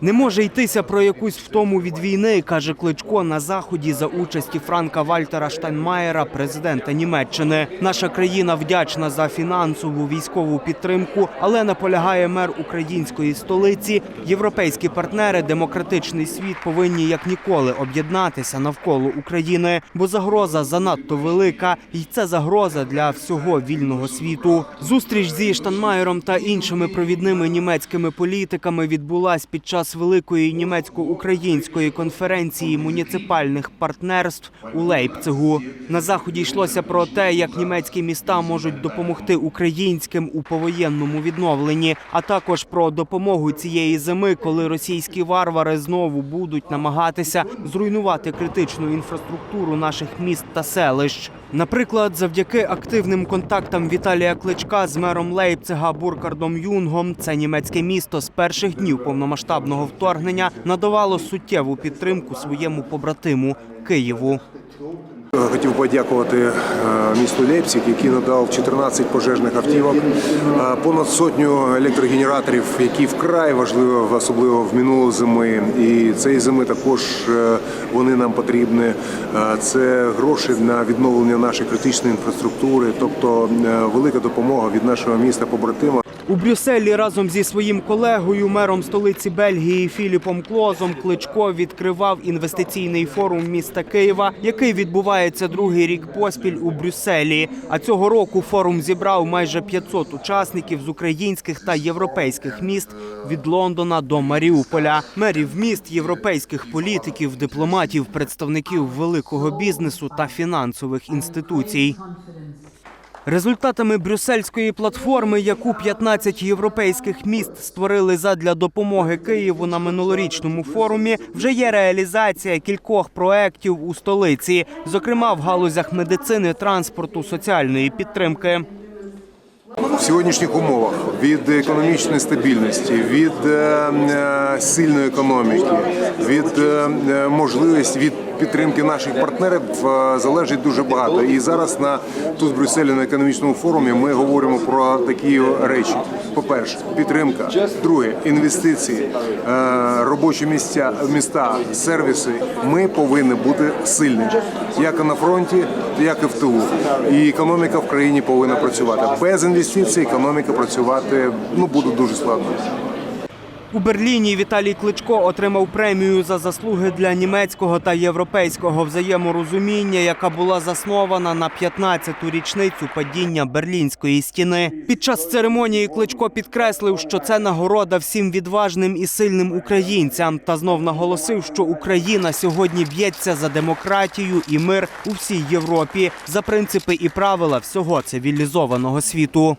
Не може йтися про якусь втому від війни, каже Кличко на заході за участі Франка Вальтера Штайнмаєра, президента Німеччини. Наша країна вдячна за фінансову військову підтримку, але наполягає мер української столиці. Європейські партнери, демократичний світ повинні як ніколи об'єднатися навколо України, бо загроза занадто велика, і це загроза для всього вільного світу. Зустріч зі Штанмаєром та іншими провідними німецькими політиками відбулась під час великої німецько-української конференції муніципальних партнерств у Лейпцигу. На заході йшлося про те, як німецькі міста можуть допомогти українським у повоєнному відновленні, а також про допомогу цієї зими, коли російські варвари знову будуть намагатися зруйнувати критичну інфраструктуру наших міст та селищ. Наприклад, завдяки активним контактам Віталія Кличка з мером Лейпцига Буркардом Юнгом, це німецьке місто з перших днів повномасштабного вторгнення надавало суттєву підтримку своєму побратиму Києву. Хотів подякувати е, місту Лейпциг, який надав 14 пожежних автівок, е, понад сотню електрогенераторів, які вкрай важливі, особливо в минулу зими. І цієї зими також е, вони нам потрібні. Е, Це гроші на відновлення нашої критичної інфраструктури, тобто е, велика допомога від нашого міста побратима. У Брюсселі разом зі своїм колегою, мером столиці Бельгії Філіпом Клозом, Кличко відкривав інвестиційний форум міста Києва, який відбувається другий рік поспіль у Брюсселі. А цього року форум зібрав майже 500 учасників з українських та європейських міст від Лондона до Маріуполя, мерів міст, європейських політиків, дипломатів, представників великого бізнесу та фінансових інституцій. Результатами брюссельської платформи, яку 15 європейських міст створили задля допомоги Києву на минулорічному форумі, вже є реалізація кількох проєктів у столиці, зокрема в галузях медицини, транспорту, соціальної підтримки. В сьогоднішніх умовах від економічної стабільності, від е, е, сильної економіки, від е, можливості від підтримки наших партнерів залежить дуже багато. І зараз на тут в Брюсселі на економічному форумі ми говоримо про такі речі: по-перше, підтримка, друге інвестиції, робочі місця, міста, сервіси. Ми повинні бути сильними як на фронті, як і в тилу. І економіка в країні повинна працювати. Без інвестицій економіка працювати ну буде дуже складно. У Берліні Віталій Кличко отримав премію за заслуги для німецького та європейського взаєморозуміння, яка була заснована на 15-ту річницю падіння Берлінської стіни. Під час церемонії Кличко підкреслив, що це нагорода всім відважним і сильним українцям, та знов наголосив, що Україна сьогодні б'ється за демократію і мир у всій Європі, за принципи і правила всього цивілізованого світу.